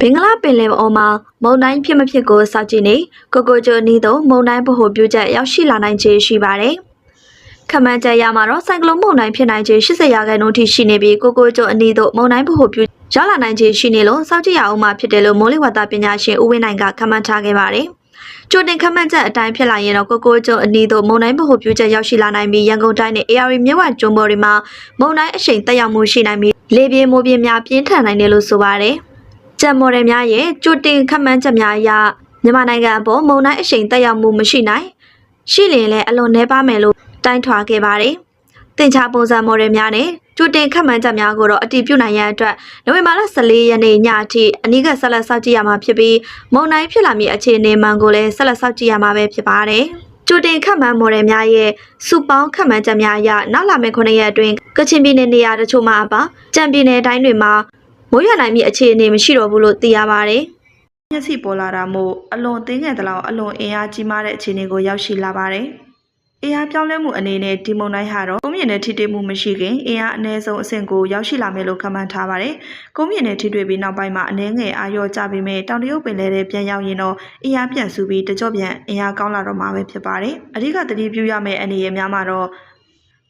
ဘင်္ဂလားပင်လယ်အော်မှာမုန်တိုင်းဖြစ်မဖြစ်ကိုစောင့်ကြည့်နေကိုကိုကျိုအနီးသို့မုန်တိုင်းဗဟိုပြုချက်ရောက်ရှိလာနိုင်ခြေရှိပါတယ်။ခမန်းကျရမှာတော့ဆိုင်ကလုန်းမုန်တိုင်းဖြစ်နိုင်ခြေ80ရာခိုင်နှုန်းထိရှိနေပြီးကိုကိုကျိုအနီးသို့မုန်တိုင်းဗဟိုပြုရောက်လာနိုင်ခြေရှိနေလို့စောင့်ကြည့်ရအောင်မှာဖြစ်တယ်လို့မိုးလေဝသပညာရှင်ဦးဝင်းနိုင်ကခမန်းထားခဲ့ပါတယ်။ကြိုတင်ခမန်းချက်အတိုင်းဖြစ်လာရင်တော့ကိုကိုကျိုအနီးသို့မုန်တိုင်းဗဟိုပြုချက်ရောက်ရှိလာနိုင်ပြီးရန်ကုန်တိုင်းနဲ့ AR မြစ်ဝကျွန်းပေါ်တွေမှာမုန်တိုင်းအရှိန်တက်ရောက်မှုရှိနိုင်ပြီးလေပြင်းမိုးပြင်းများပြင်းထန်နိုင်တယ်လို့ဆိုပါတယ်။ ကျန်မော်ဒယ်များရဲ့ကြိုတင်ခန့်မှန်းချက်များအရမြန်မာနိုင်ငံအပေါ်မုန်တိုင်းအရှိန်တက်ရောက်မှုမရှိနိုင်ရှိလျင်လည်းအလွန်နှဲပါမယ်လို့တိုင်းထွာခဲ့ပါတယ်။တင်ချပုံစံမော်ဒယ်များနဲ့ကြိုတင်ခန့်မှန်းချက်များကိုတော့အတည်ပြုနိုင်ရန်အတွက်နိုဝင်ဘာလ14ရက်နေ့ညအထိအနီးကပ်ဆက်လက်စောင့်ကြည့်ရမှာဖြစ်ပြီးမုန်တိုင်းဖြစ်လာမည့်အခြေအနေမှန်ကိုလည်းဆက်လက်စောင့်ကြည့်ရမှာပဲဖြစ်ပါတယ်။ကြိုတင်ခန့်မှန်းမော်ဒယ်များရဲ့စုပေါင်းခန့်မှန်းချက်များအရနောက်လာမယ့်9ရက်အတွင်းကချင်ပြည်နယ်နေရာတချို့မှာအပါကြံပြည်နယ်တိုင်းတွေမှာ မိုးရွာနိုင်မည့်အခြေအနေမရှိတော့ဘူးလို့သိရပါတယ်။မျက်စိပေါ်လာတာမို့အလွန်သိငယ်သလောက်အလွန်အင်အားကြီးမားတဲ့အခြေအနေကိုရောက်ရှိလာပါတယ်။အင်အားပြောင်းလဲမှုအနေနဲ့ဒီမုန်တိုင်းဟာတော့ကုန်းမြင့်နဲ့ထိတွေ့မှုမရှိခင်အင်အားအနည်းဆုံးအဆင့်ကိုရောက်ရှိလာမယ်လို့ခန့်မှန်းထားပါတယ်။ကုန်းမြင့်နဲ့ထိတွေ့ပြီးနောက်ပိုင်းမှာအနည်းငယ်အာရော့ကျပေမဲ့တောင်တရုတ်ပင်လယ်ထဲပြန်ရောက်ရင်တော့အင်အားပြန်စုပြီးတကြော့ပြန်အင်အားကောင်းလာတော့မှာပဲဖြစ်ပါတယ်။အဓိကသတိပြုရမယ့်အနေအများမှာတော့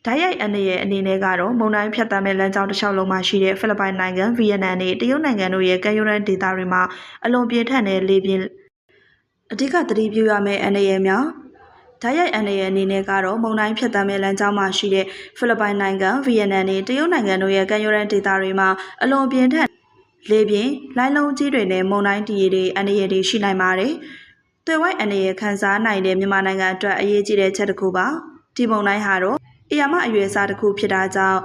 ဓာတ်ရိုက်အနေရဲ့အနေနဲ့ကတော့မုန်တိုင်းဖြတ်တမ်းမဲ့လမ်းကြောင်းတစ်လျှောက်လုံးမှာရှိတဲ့ဖိလစ်ပိုင်နိုင်ငံ၊ဗီယက်နမ်နဲ့တရုတ်နိုင်ငံတို့ရဲ့ကမ်းရိုးတန်းဒေသတွေမှာအလွန်ပြင်းထန်တဲ့လေပြင်းအဓိကသတိပြုရမယ့်အနေရဲ့များဓာတ်ရိုက်အနေရဲ့အနေနဲ့ကတော့မုန်တိုင်းဖြတ်တမ်းမဲ့လမ်းကြောင်းမှာရှိတဲ့ဖိလစ်ပိုင်နိုင်ငံ၊ဗီယက်နမ်နဲ့တရုတ်နိုင်ငံတို့ရဲ့ကမ်းရိုးတန်းဒေသတွေမှာအလွန်ပြင်းထန်လေပြင်းလိုင်းလုံးကြီးတွေနဲ့မုန်တိုင်းတည်ရည်တွေအနေရည်တွေရှိနိုင်ပါတယ်။တွေ့ဝိုက်အနေရဲ့ခန်းစားနိုင်တဲ့မြန်မာနိုင်ငံအတွက်အရေးကြီးတဲ့ချက်တစ်ခုပါ။ဒီမုန်တိုင်းဟာတော့ အရာမအရွယ်အစားတစ်ခုဖြစ်တာကြောင့်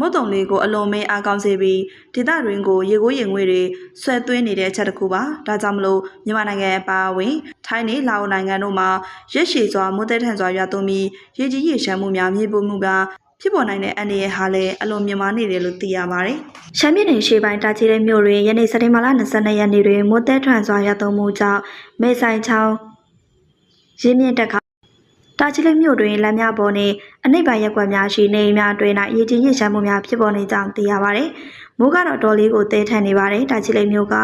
မုတ်တုံလေးကိုအလွန်မင်းအားကောင်းစေပြီးဒေသတွင်းကိုရေကိုးရင်ငွေတွေဆွဲသွင်းနေတဲ့အချက်တစ်ခုပါဒါကြောင့်မလို့မြန်မာနိုင်ငံအပါအဝင်ထိုင်းနဲ့လာအိုနိုင်ငံတို့မှာရက်ရှည်စွာမိုးသက်ထန်စွာရွာသွန်းပြီးရေကြီးရေရှမ်းမှုများမြေပုံမှုကဖြစ်ပေါ်နိုင်တဲ့အန္တရာယ်ဟာလည်းအလွန်မြင့်မားနေတယ်လို့သိရပါတယ်။ရှမ်းပြည်နယ်ရှေ့ပိုင်းတာချီတဲ့မြို့တွင်ယနေ့စက်တင်ဘာလ22ရက်နေ့တွင်မိုးသက်ထန်စွာရွာသွန်းမှုကြောင့်မေဆိုင်ချောင်းရင်းမြင့်တက်ခါ တာချီလိတ်မြို့တွင်လမ်းများပေါ်နှင့်အနိဗ္ဗာန်ရက်ကွက်များရှိနေအိမ်များအတွင်း၌ရေကြီးရေရှမ်းမှုများဖြစ်ပေါ်နေကြောင်းသိရပါသည်။မိုးကတော့တော်လေးကိုတဲထန်နေပါတယ်။တာချီလိတ်မြို့က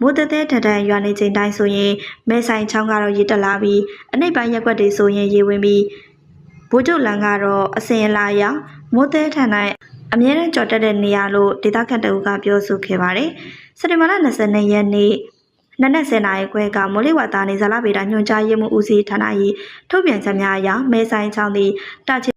မိုးတဲတဲထန်ထန်ရွာနေချိန်တိုင်းဆိုရင်မဲဆိုင်ချောင်းကတော့ရေတက်လာပြီးအနိဗ္ဗာန်ရက်ကွက်တွေဆိုရင်ရေဝင်ပြီးဘိုးကျုပ်လန်ကတော့အစင်အလာရောက်မိုးတဲထန်တိုင်းအမြဲတမ်းကြော်တက်တဲ့နေရာလို့ဒေသခံတအုပ်ကပြောဆိုခဲ့ပါတယ်။စက်တင်ဘာလ22ရက်နေ့ နနက်10:00နာရီခွဲကမိုးလေဝသနေဇာလဗေဒညွှန်ကြားရေးမှူးဦးစီးဌာန၏ထုတ်ပြန်ချက်များအရမဲဆိုင်ချောင်းသည်တာချီ